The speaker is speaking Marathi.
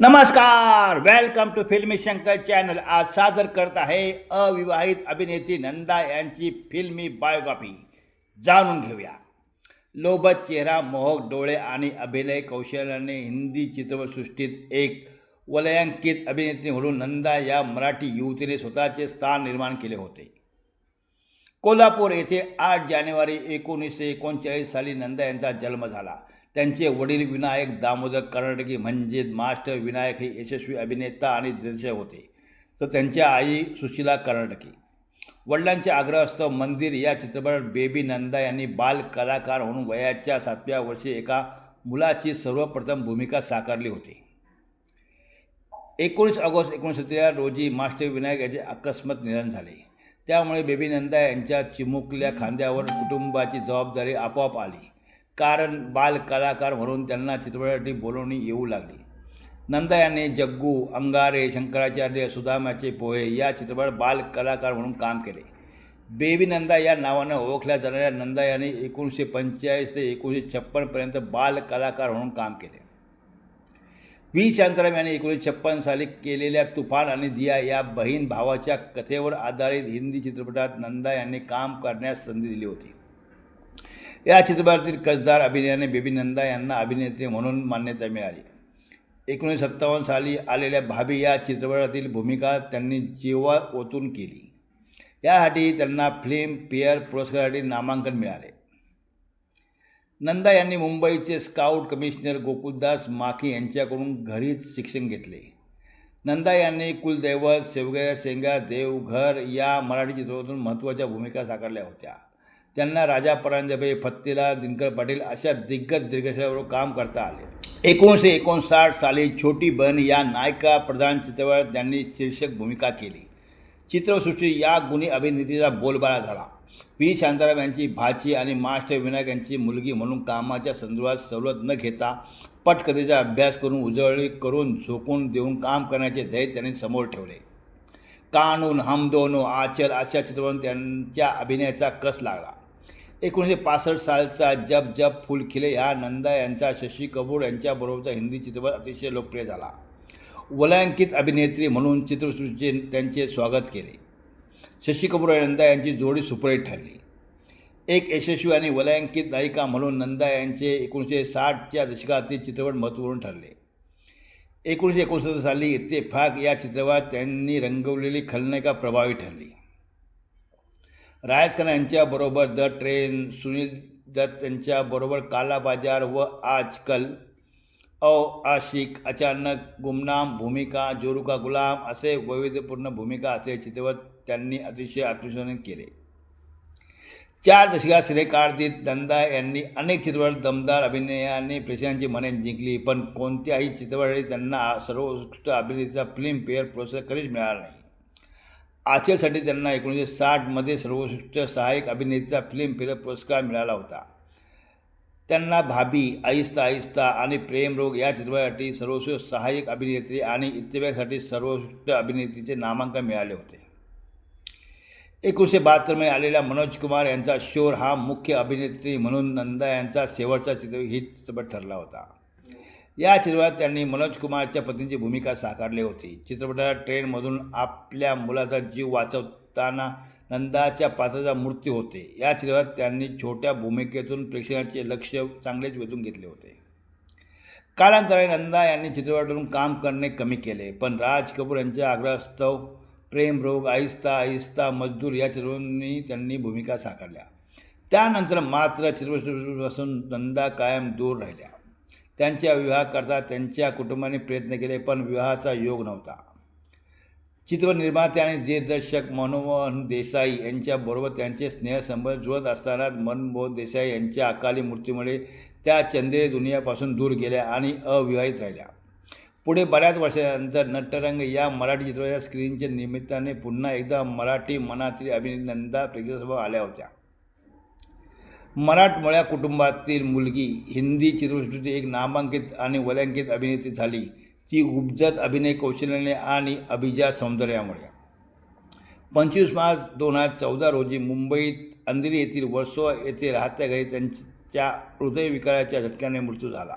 नमस्कार वेलकम टू फिल्मी शंकर चॅनल आज सादर करत आहे अविवाहित अभिनेत्री नंदा यांची फिल्मी बायोग्राफी जाणून घेऊया. लोबत चेहरा मोहक डोळे आणि अभिनय कौशल्याने हिंदी चित्रपटसृष्टीत एक वलयांकित अभिनेत्री म्हणून नंदा या मराठी युवतीने स्वतःचे स्थान निर्माण केले होते. कोल्हापूर येथे आठ जानेवारी एकोणीसशे एकोणचाळीस साली नंदा यांचा जन्म झाला. त्यांचे वडील विनायक दामोदर कर्नाटकी म्हणजे मास्टर विनायक हे यशस्वी अभिनेता आणि दिग्दर्शक होते. तर त्यांच्या आई सुशीला कर्नाटकी. वडिलांच्या आग्रहास्तव मंदिर या चित्रपटात बेबी नंदा यांनी बाल कलाकार म्हणून वयाच्या सातव्या वर्षी एका मुलाची सर्वप्रथम भूमिका साकारली होती. एकोणीस ऑगस्ट एकोणीसशे सत्तेचाळीस रोजी मास्टर विनायक याचे अकस्मात निधन झाले. त्यामुळे बेबी नंदा यांच्या चिमुकल्या खांद्यावर कुटुंबाची जबाबदारी आपोआप आली. कारण बाल कलाकार म्हणून त्यांना चित्रपटासाठी बोलवणी येऊ लागली. नंदा यांनी जग्गू अंगारे शंकराचार्य सुदामाचे पोहे या चित्रपट बाल कलाकार म्हणून काम केले. बेबी नंदा या नावानं ओळखल्या जाणाऱ्या नंदा यांनी एकोणीसशे पंचेचाळीस ते एकोणीसशे छप्पनपर्यंत बाल कलाकार म्हणून काम केले. व्ही. शांताराम यांनी एकोणीसशे छप्पन साली केलेल्या तुफान आणि दिया या बहीण भावाच्या कथेवर आधारित हिंदी चित्रपटात नंदा यांनी काम करण्यास संधी दिली होती. या चित्रपटातील कसदार अभिनयाने बेबी नंदा यांना अभिनेत्री म्हणून मान्यता मिळाली. एकोणीसशे सत्तावन्न साली आलेल्या भाभी या चित्रपटातील भूमिका त्यांनी जेव्हा ओतून केली. यासाठी त्यांना फिल्म पेअर पुरस्कारासाठी नामांकन मिळाले. नंदा यांनी मुंबईचे स्काउट कमिशनर गोकुलदास माखी यांच्याकडून घरीच शिक्षण घेतले. नंदा यांनी कुलदैवत शेवग्या शेंगा देवघर या मराठी चित्रपटातून महत्त्वाच्या भूमिका साकारल्या होत्या. त्यांना राजा परांजपे फत्तेला दिनकर पाटील अशा दिग्गज दिग्दर्शकाबरोबर काम करता आले. एकोणीसशे एकोणसाठ साली छोटी बन या नायका प्रधान चित्रपटात त्यांनी शीर्षक भूमिका केली. चित्रसृष्टी या गुणी अभिनेत्रीचा बोलबाला झाला. पी शांताराम यांची भाची आणि मास्टर विनायक यांची मुलगी म्हणून कामाच्या संदर्भात सवलत न घेता पटकथेचा अभ्यास करून उजळणी करून झोकून देऊन काम करण्याचे ध्येय त्यांनी समोर ठेवले. कानून हम दोनो आचल अशा चित्रपटात त्यांच्या अभिनयाचा कस लागला? एकोणीसशे पासष्ट सालचा जब जब फुल खिले ह्या नंदा यांचा शशी कपूर यांच्याबरोबरचा हिंदी चित्रपट अतिशय लोकप्रिय झाला. वलयांकित अभिनेत्री म्हणून चित्रसृष्टीचे त्यांचे स्वागत केले. शशी कपूर आणि नंदा यांची जोडी सुपरहिट ठरली. एक यशस्वी आणि वलयांकित नायिका म्हणून नंदा यांचे एकोणीसशे साठच्या दशकातील चित्रपट महत्त्वपूर्ण ठरले. एकोणीसशे एकोणसत्तर साली इत्तेफाक या चित्रपटात त्यांनी रंगवलेली खलनायिका प्रभावी ठरली. रायस खन्ना यांच्याबरोबर द ट्रेन सुनील दत्त यांच्याबरोबर काला बाजार व आजकल औ आशिक अचानक गुमनाम भूमिका जोरुका गुलाम असे वैविध्यपूर्ण भूमिका असे चित्रपट त्यांनी अतिशय आत्मसात केले. चार दशकात श्रेकार्दित दंदा यांनी अनेक चित्रपट दमदार अभिनयाने प्रेक्षकांची मने जिंकली पण कोणत्याही चित्रपटाने त्यांना सर्वोत्कृष्ट अभिनेत्रीचा फिल्मफेअर पुरस्कार कधीच मिळाला नाही. आचलसाठी त्यांना एकोणीसशे साठमध्ये सर्वोत्कृष्ट सहाय्यक अभिनेत्रीचा फिल्मफेअर पुरस्कार मिळाला होता. त्यांना भाभी आहिस्ता आहिस्ता आणि प्रेमरोग या चित्रपटासाठी सर्वोत्कृष्ट सहाय्यक अभिनेत्री आणि इत्तेफाकसाठी सर्वोत्कृष्ट अभिनेत्रीचे नामांकन मिळाले होते. एकोणीसशे बहात्तरमध्ये आलेला मनोज कुमार यांचा शोर हा मुख्य अभिनेत्री म्हणून नंदा यांचा शेवटचा चित्र हिट चित्रपट ठरला होता. या चित्रपटात त्यांनी मनोज कुमारच्या पत्नीची भूमिका साकारली होती. चित्रपटात ट्रेनमधून आपल्या मुलाचा जीव वाचवताना नंदाच्या पात्राचा मृत्यू होते. या चित्रपटात त्यांनी छोट्या भूमिकेतून प्रेक्षकांचे लक्ष चांगलेच वेधून घेतले होते. कालांतराने नंदा यांनी चित्रपटातून काम करणे कमी केले पण राज कपूर यांच्या आग्रहास्तव प्रेम रोग आहिस्ता आहिस्ता मजदूर या चित्रपटांनी त्यांनी भूमिका साकारल्या. त्यानंतर मात्र चित्रपटपासून नंदा कायम दूर राहिल्या. त्यांच्या विवाहाकरता त्यांच्या कुटुंबाने प्रयत्न केले पण विवाहाचा योग नव्हता. चित्रनिर्माते आणि दिग्दर्शक मनमोहन देसाई यांच्याबरोबर त्यांचे स्नेहसंबंध जुळत असताना मनमोहन देसाई यांच्या अकाली मृत्यूमुळे त्या चंद्रे दुनियापासून दूर गेल्या आणि अविवाहित राहिल्या. पुढे बऱ्याच वर्षानंतर नटरंग या मराठी चित्रपटाच्या स्क्रीनच्या निमित्ताने पुन्हा एकदा मराठी मनातील अभिनंदा प्रेक्षकसमोर आल्या होत्या. मराठमोळ्या कुटुंबातील मुलगी हिंदी चित्रपटसृष्टीत एक नामांकित आणि वलांकित अभिनेत्री झाली. ती उपजत अभिनय कौशल्याने आणि अभिजात सौंदर्यामुळे. पंचवीस मार्च दोन हजार चौदा रोजी मुंबईत अंधेरी येथील वर्सोवा येथे राहत्या घरी त्यांच्या हृदयविकाराच्या झटक्याने मृत्यू झाला.